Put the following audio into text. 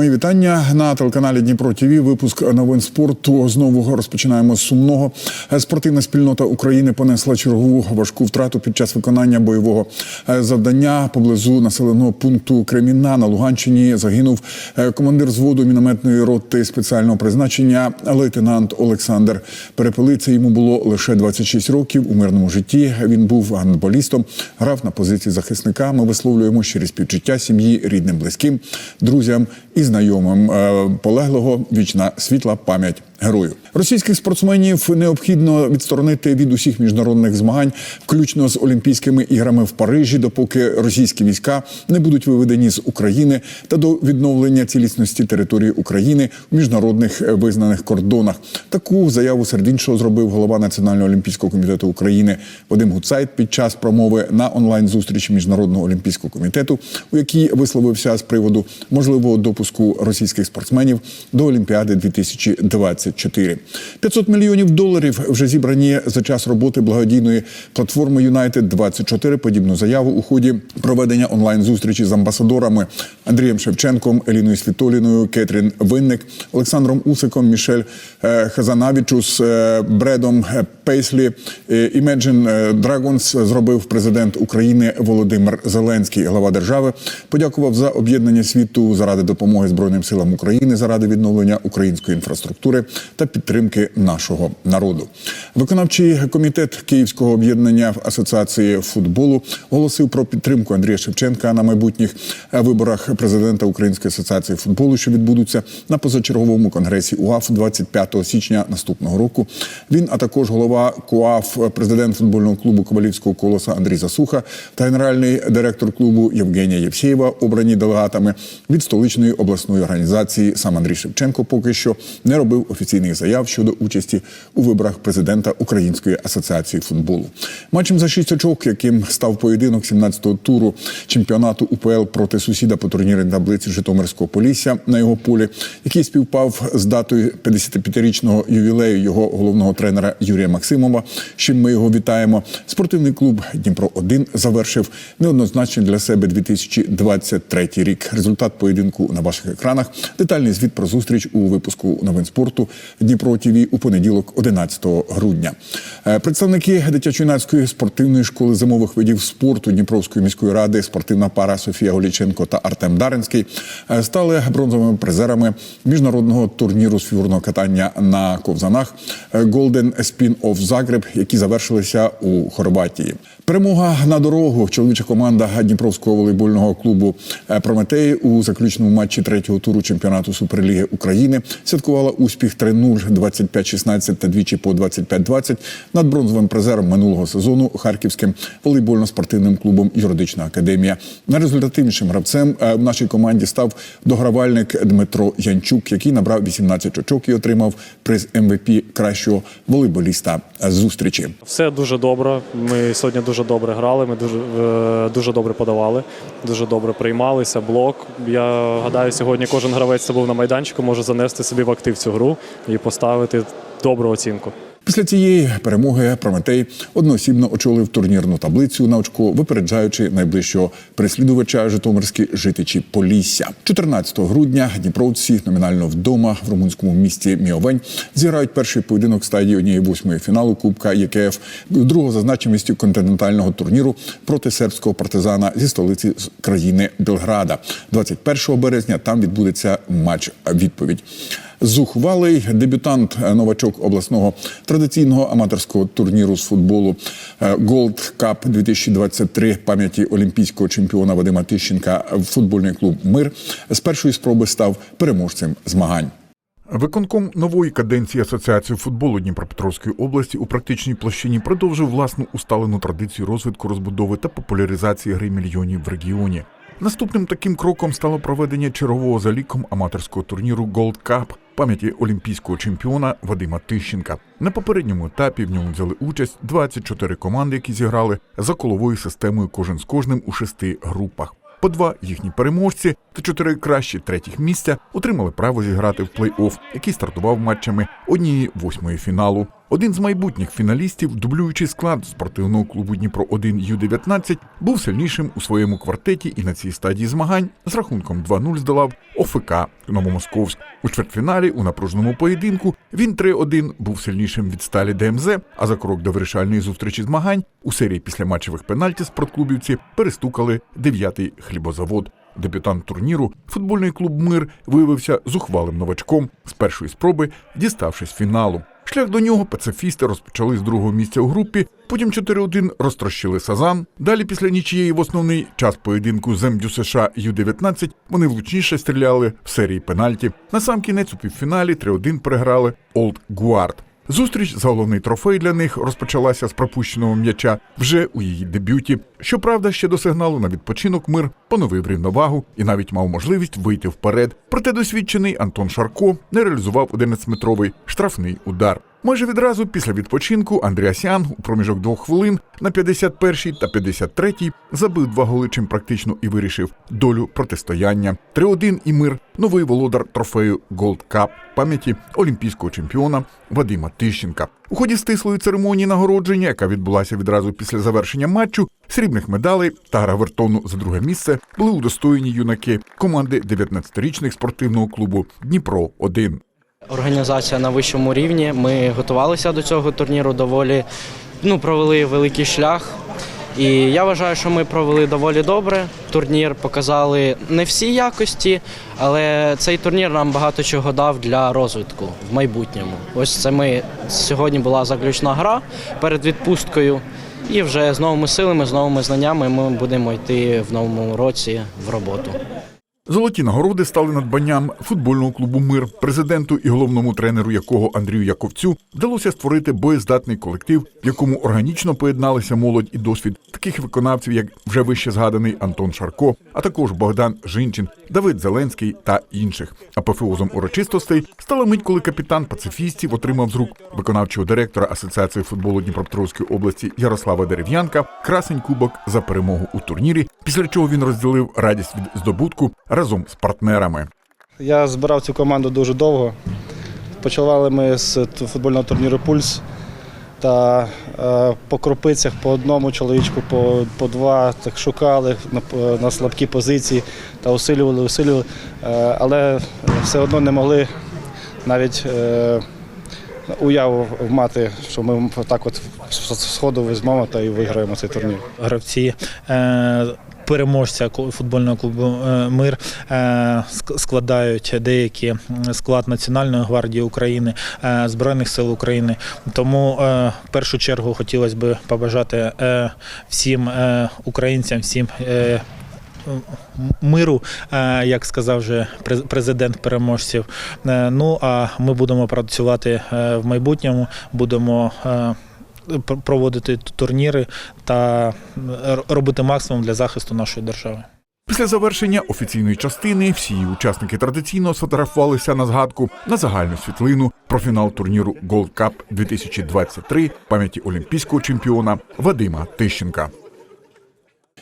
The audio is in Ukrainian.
Мої вітання на телеканалі Дніпро ТВ. Випуск новин спорту. Знову розпочинаємо з сумного. Спортивна спільнота України понесла чергову важку втрату під час виконання бойового е, завдання поблизу населеного пункту Креміна на Луганщині. Загинув е, командир зводу мінометної роти спеціального призначення лейтенант Олександр Перепелиця. Йому було лише 26 років у мирному житті. Він був гандболістом, грав на позиції захисника. Ми висловлюємо щирі співчуття сім'ї, рідним, близьким, друзям і знайомим е, полеглого. Вічна світла пам'ять герою. Російських спортсменів необхідно відсторонити від усіх міжнародних змагань, включно з Олімпійськими іграми в Парижі, допоки російські війська не будуть виведені з України та до відновлення цілісності території України у міжнародних е, визнаних кордонах. Таку заяву серед іншого зробив голова Національного олімпійського комітету України Вадим Гуцайт під час промови на онлайн зустрічі міжнародного олімпійського комітету, у якій висловився з приводу можливого допуску російських спортсменів до Олімпіади 2024. 500 мільйонів доларів вже зібрані за час роботи благодійної платформи Юнайтед 24 Подібну заяву у ході проведення онлайн зустрічі з амбасадорами Андрієм Шевченком, Еліною Світоліною, Кетрін Винник, Олександром Усиком, Мішель е, Хазанавічус, е, Бредом е, Пейслі. Imagine Dragons зробив президент України Володимир Зеленський, глава держави. Подякував за об'єднання світу заради допомоги Збройним силам України, заради відновлення української інфраструктури та підтримки нашого народу. Виконавчий комітет Київського об'єднання Асоціації футболу оголосив про підтримку Андрія Шевченка на майбутніх виборах президента Української асоціації футболу, що відбудуться на позачерговому конгресі УАФ 25 січня наступного року. Він, а також голова КУАФ, президент футбольного клубу Ковалівського колоса Андрій Засуха та генеральний директор клубу Євгенія Євсєєва, обрані делегатами від столичної обласної організації. Сам Андрій Шевченко поки що не робив офіційних заяв щодо участі у виборах президента Української асоціації футболу. Матчем за шість очок, яким став поєдинок 17-го туру чемпіонату УПЛ проти сусіда по турнірній таблиці Житомирського Полісся на його полі, який співпав з датою 55-річного ювілею його головного тренера Юрія Максимова. з чим ми його вітаємо. Спортивний клуб Дніпро 1 завершив неоднозначний для себе 2023 рік. Результат поєдинку на ваших екранах. Детальний звіт про зустріч у випуску новин спорту Дніпро ТВ у понеділок, 11 грудня. Е, Представники дитячо-юнацької спортивної школи зимових видів спорту Дніпровської міської ради, спортивна пара Софія Голіченко та Артем Даринський е, стали бронзовими призерами міжнародного турніру з фігурного катання на ковзанах е, Golden Spin of Zagreb, які завершилися у Хорватії. Перемога на дорогу. Чоловіча команда Дніпровського волейбольного клубу Прометей у заключному матчі третього туру чемпіонату Суперліги України святкувала успіх 3-0, 25-16 та двічі по 25-20 над бронзовим призером минулого сезону Харківським волейбольно-спортивним клубом Юридична академія. Найрезультативнішим гравцем е, в нашій команді став догравальник Дмитро Янчук, який набрав 18 очок і отримав приз МВП кращого волейболіста зустрічі. Все дуже добре. Ми сьогодні дуже добре грали. Ми дуже е, дуже добре подавали, дуже добре приймалися. Блок. Я гадаю, сьогодні кожен гравець хто був на майданчику, може занести собі в актив цю гру і поставити добру оцінку. Після цієї перемоги Прометей одноосібно очолив турнірну таблицю на очко, випереджаючи найближчого переслідувача Житомирські житичі Полісся. 14 грудня Дніпровці номінально вдома в румунському місті Міовень зіграють перший поєдинок стадії однієї восьмої фіналу Кубка ЄКФ другого за значимістю континентального турніру проти сербського партизана зі столиці країни Белграда. 21 березня там відбудеться матч відповідь. Зухвалий дебютант е, новачок обласного традиційного аматорського турніру з футболу е, Gold Cup 2023 пам'яті олімпійського чемпіона Вадима Тищенка футбольний клуб Мир з першої спроби став переможцем змагань. Виконком нової каденції Асоціації футболу Дніпропетровської області у практичній площині продовжив власну усталену традицію розвитку розбудови та популяризації гри мільйонів в регіоні. Наступним таким кроком стало проведення чергового за ліком аматорського турніру Gold Cup пам'яті олімпійського чемпіона Вадима Тищенка. На попередньому етапі в ньому взяли участь 24 команди, які зіграли за коловою системою кожен з кожним у шести групах. По два їхні переможці та чотири кращі третіх місця отримали право зіграти в плей-офф, який стартував матчами однієї восьмої фіналу. Один з майбутніх фіналістів, дублюючи склад спортивного клубу Дніпро 1 Ю-19, був сильнішим у своєму квартеті і на цій стадії змагань з рахунком 2-0 здолав ОФК Новомосковськ. У чвертьфіналі у напруженому поєдинку він 3-1 був сильнішим від сталі ДМЗ. А за крок до вирішальної зустрічі змагань у серії післяматчевих пенальті спортклубівці перестукали дев'ятий хлібозавод. Дебютант турніру, футбольний клуб Мир виявився зухвалим новачком з першої спроби, діставшись фіналу. Шлях до нього пацифісти розпочали з другого місця у групі, потім 4-1 розтрощили Сазан. Далі, після нічієї в основний час поєдинку земдю США Ю-19 вони влучніше стріляли в серії пенальті. На сам кінець у півфіналі 3-1 переграли Олд Гуард. Зустріч за головний трофей для них розпочалася з пропущеного м'яча вже у її дебюті. Щоправда, ще до сигналу на відпочинок мир поновив рівновагу і навіть мав можливість вийти вперед. Проте досвідчений Антон Шарко не реалізував 11-метровий штрафний удар. Майже відразу після відпочинку Андріасян у проміжок двох хвилин на 51-й та 53-й забив два голи, чим практично і вирішив долю протистояння. 3-1 і мир новий володар трофею Gold Cup пам'яті олімпійського чемпіона Вадима Тищенка. У ході стислої церемонії нагородження, яка відбулася відразу після завершення матчу, срібних медалей та гравертону за друге місце були удостоєні юнаки команди 19-річних спортивного клубу Дніпро 1 Організація на вищому рівні. Ми готувалися до цього турніру доволі, ну, провели великий шлях. І я вважаю, що ми провели доволі добре. Турнір показали не всі якості, але цей турнір нам багато чого дав для розвитку в майбутньому. Ось це ми сьогодні була заключна гра перед відпусткою. І вже з новими силами, з новими знаннями ми будемо йти в новому році в роботу. Золоті нагороди стали надбанням футбольного клубу Мир, президенту і головному тренеру якого Андрію Яковцю вдалося створити боєздатний колектив, в якому органічно поєдналися молодь і досвід таких виконавців, як вже вище згаданий Антон Шарко, а також Богдан Жинчин, Давид Зеленський та інших. Апофеозом урочистостей стала мить, коли капітан пацифістів отримав з рук виконавчого директора Асоціації футболу Дніпропетровської області Ярослава Дерев'янка красень кубок за перемогу у турнірі, після чого він розділив радість від здобутку разом з партнерами. Я збирав цю команду дуже довго. Почали ми з футбольного турніру Пульс. Та е, по кропицях по одному чоловічку, по, по два так шукали на, на слабкі позиції та усилювали, усилювали. Е, але все одно не могли навіть е, уяву мати, що ми так от сходу візьмемо та і виграємо цей турнір. гравці. е, Переможця футбольного клубу е, Мир е, складають деякі склад Національної гвардії України, Збройних сил України. Тому в першу чергу хотілося б побажати всім українцям, всім миру, е, як сказав вже президент переможців. Е, Ну а ми будемо працювати е, в майбутньому, будемо. Проводити турніри та робити максимум для захисту нашої держави. Після завершення офіційної частини всі учасники традиційно сфотографувалися на згадку на загальну світлину про фінал турніру Gold Cup 2023 в пам'яті олімпійського чемпіона Вадима Тищенка.